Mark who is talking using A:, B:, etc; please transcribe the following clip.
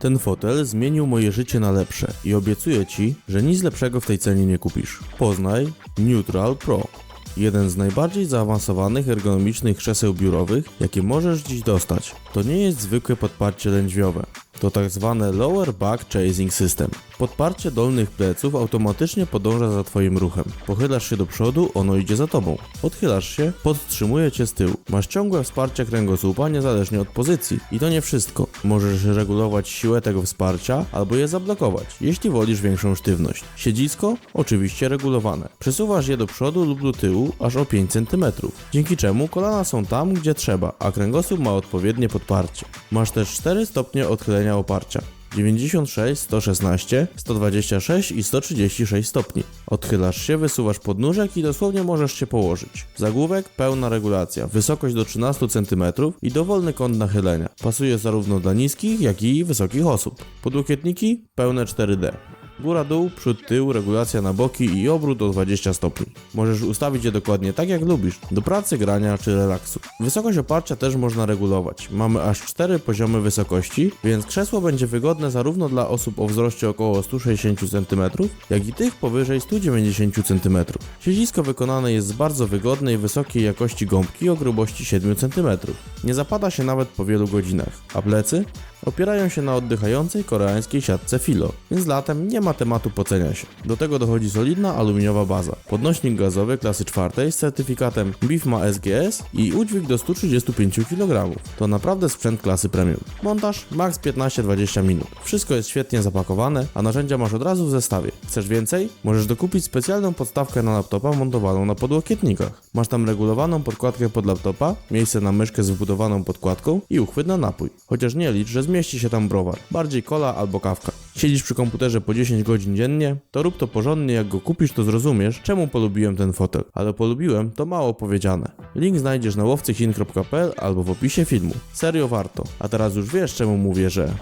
A: Ten fotel zmienił moje życie na lepsze i obiecuję Ci, że nic lepszego w tej cenie nie kupisz. Poznaj Neutral Pro. Jeden z najbardziej zaawansowanych ergonomicznych krzeseł biurowych, jakie możesz dziś dostać. To nie jest zwykłe podparcie lędźwiowe. To tak zwane Lower Back Chasing System. Podparcie dolnych pleców automatycznie podąża za Twoim ruchem. Pochylasz się do przodu, ono idzie za Tobą. Odchylasz się, podtrzymuje Cię z tyłu. Masz ciągłe wsparcie kręgosłupa niezależnie od pozycji. I to nie wszystko. Możesz regulować siłę tego wsparcia albo je zablokować, jeśli wolisz większą sztywność. Siedzisko? Oczywiście regulowane. Przesuwasz je do przodu lub do tyłu aż o 5 cm, dzięki czemu kolana są tam, gdzie trzeba, a kręgosłup ma odpowiednie podparcie. Masz też 4 stopnie odchylenia oparcia. 96, 116, 126 i 136 stopni. Odchylasz się, wysuwasz podnóżek i dosłownie możesz się położyć. Zagłówek pełna regulacja, wysokość do 13 cm i dowolny kąt nachylenia. Pasuje zarówno dla niskich, jak i wysokich osób. Podłokietniki pełne 4D. Góra, dół, przód, tył, regulacja na boki i obrót o 20 stopni. Możesz ustawić je dokładnie tak jak lubisz, do pracy, grania czy relaksu. Wysokość oparcia też można regulować. Mamy aż 4 poziomy wysokości, więc krzesło będzie wygodne zarówno dla osób o wzroście około 160 cm, jak i tych powyżej 190 cm. Siedzisko wykonane jest z bardzo wygodnej, wysokiej jakości gąbki o grubości 7 cm. Nie zapada się nawet po wielu godzinach. A plecy? Opierają się na oddychającej koreańskiej siatce filo, więc latem nie ma tematu pocenia się. Do tego dochodzi solidna aluminiowa baza, podnośnik gazowy klasy czwartej z certyfikatem BIFMA SGS i udźwig do 135 kg. To naprawdę sprzęt klasy premium. Montaż max 15-20 minut. Wszystko jest świetnie zapakowane, a narzędzia masz od razu w zestawie. Chcesz więcej? Możesz dokupić specjalną podstawkę na laptopa montowaną na podłokietnikach. Masz tam regulowaną podkładkę pod laptopa, miejsce na myszkę z wbudowaną podkładką i uchwyt na napój. Chociaż nie licz, że zmieści się tam browar. Bardziej kola albo kawka. Siedzisz przy komputerze po 10 godzin dziennie? To rób to porządnie, jak go kupisz, to zrozumiesz, czemu polubiłem ten fotel. Ale polubiłem to mało powiedziane. Link znajdziesz na łowcychin.pl albo w opisie filmu. Serio warto. A teraz już wiesz, czemu mówię, że...